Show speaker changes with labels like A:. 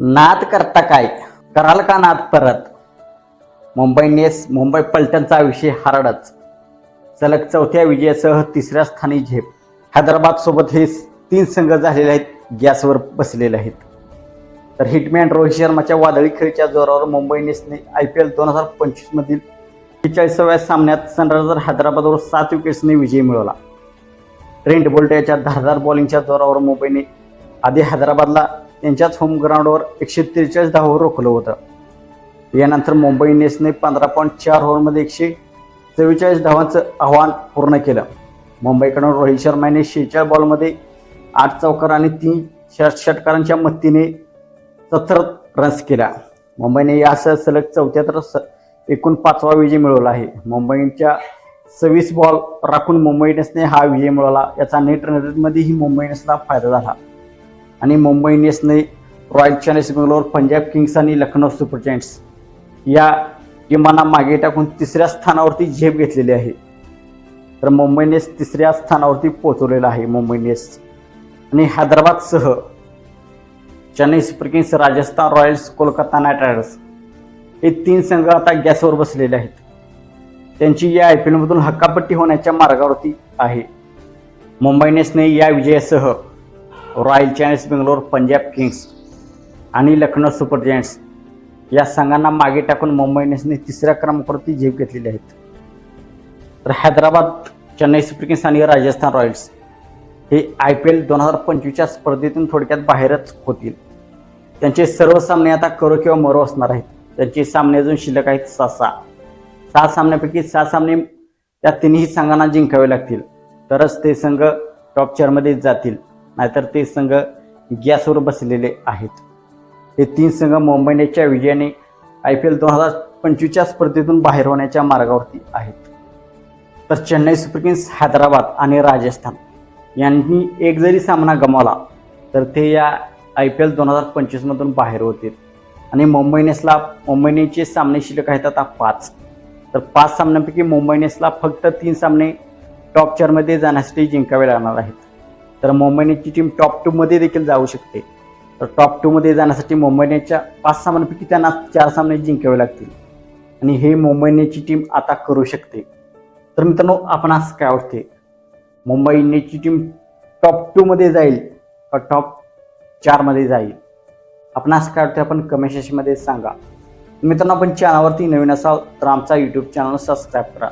A: नाद करता काय? कराल का नाद परत? मुंबई नेस मुंबई पलटणचा विषय हारडच. सलग चौथ्या विजयासह तिसऱ्या स्थानी झेप. हैदराबाद सोबत हे तीन संघ झालेले आहेत गॅसवर बसलेले आहेत. तर हिटमॅन रोहित शर्माच्या वादळी खेळीच्या जोरावर मुंबई इंडियन्सने आय पी एल दोन हजार पंचवीस मधील बेचाळीसाव्या सामन्यात सनरायझर हैदराबादवर सात विकेट्सने विजय मिळवला. ट्रेंट बोल्ट याच्या धारदार बॉलिंगच्या जोरावर मुंबईने आधी हैदराबादला त्यांच्याच होम ग्राउंडवर एकशे त्रेचाळीस धावावर रोखलं होतं. यानंतर मुंबई इंडियन्सने पंधरा पॉईंट चार ओव्हरमध्ये एकशे चव्वेचाळीस धावांचं आव्हान पूर्ण केलं. मुंबईकडून रोहित शर्माने शेहेचाळीस बॉलमध्ये आठ चौकार आणि तीन षट षटकारांच्या मदतीने सत्तर रन्स केल्या. मुंबईने यासह सलग चौथ्या तर स एकूण पाचवा विजय मिळवला आहे. मुंबईच्या सव्वीस बॉल राखून मुंबई इंडियन्सने हा विजय मिळवला. याचा नेट रनरेटमध्येही मुंबई इंडियन्सला फायदा झाला. आणि Mumbai इंडियन्सने Royal Challengers Bangalore Punjab Kings आणि लखनौ सुपर जायंट्स या टीमांना मागे टाकून तिसऱ्या स्थानावरती झेप घेतलेली आहे. तर मुंबई इंडियन्स तिसऱ्या स्थानावरती पोहोचवलेला आहे मुंबई इंडियन्स. आणि हैदराबादसह Chennai Super Kings Rajasthan Royals Kolkata Knight Riders हे तीन संघ आता गॅसवर बसलेले आहेत. त्यांची या आय पी एलमधून हक्कापट्टी होण्याच्या मार्गावरती आहे. मुंबई इंडियन्सने या विजयासह Royal Challenge Bangalore Punjab Kings आणि लखनौ सुपर जायंट्स या संघांना मागे टाकून मुंबई इंडियन्सने तिसऱ्या क्रमांकावरती झेप घेतलेली आहेत तर हैदराबाद चेन्नई सुपर किंग्स आणि राजस्थान रॉयल्स हे आय पी एल दोन हजार पंचवीसच्या स्पर्धेतून थोडक्यात बाहेरच होतील. त्यांचे सर्व सामने आता करो किंवा मरो असणार आहेत. त्यांचे सामने अजून शिल्लक आहेत सहा सहा सहा सामन्यापैकी सहा सामने त्या तिन्ही संघांना जिंकावे लागतील. तरच ते संघ टॉप चारमध्ये जातील. नाहीतर ते संघ गॅसवर बसलेले आहेत. हे तीन संघ मुंबईनेच्या विजयाने आय पी एल दोन हजार पंचवीसच्या स्पर्धेतून बाहेर होण्याच्या मार्गावरती आहेत. तर चेन्नई सुपर किंग्स हैदराबाद आणि राजस्थान यांनी एक जरी सामना गमावला तर ते या आय पी एल दोन हजार पंचवीसमधून बाहेर होतील. आणि मुंबई इंडियन्सला मुंबई इंडियन्सचे सामने शिल्लक आहेत आता पाच. तर पाच सामन्यांपैकी मुंबई इंडियन्सला फक्त तीन सामने टॉप चारमध्ये जाण्यासाठी जिंकावे लागणार आहेत. तर मुंबईची टीम टॉप टूमध्ये देखील जाऊ शकते. तर टॉप टूमध्ये जाण्यासाठी मुंबईनेच्या पाच सामन्यांपैकी त्यांना चार सामने जिंकावे लागतील. आणि हे मुंबईनेची टीम आता करू शकते. तर मित्रांनो आपण आज काय वाटते मुंबई इंडियनची टीम टॉप टूमध्ये जाईल का टॉप चारमध्ये जाईल? आपणास काय वाटते आपण कमेंट सेशनमध्ये सांगा. मित्रांनो आपण चॅनलवरती नवीन असाल तर आमचा यूट्यूब चॅनल सबस्क्राईब करा.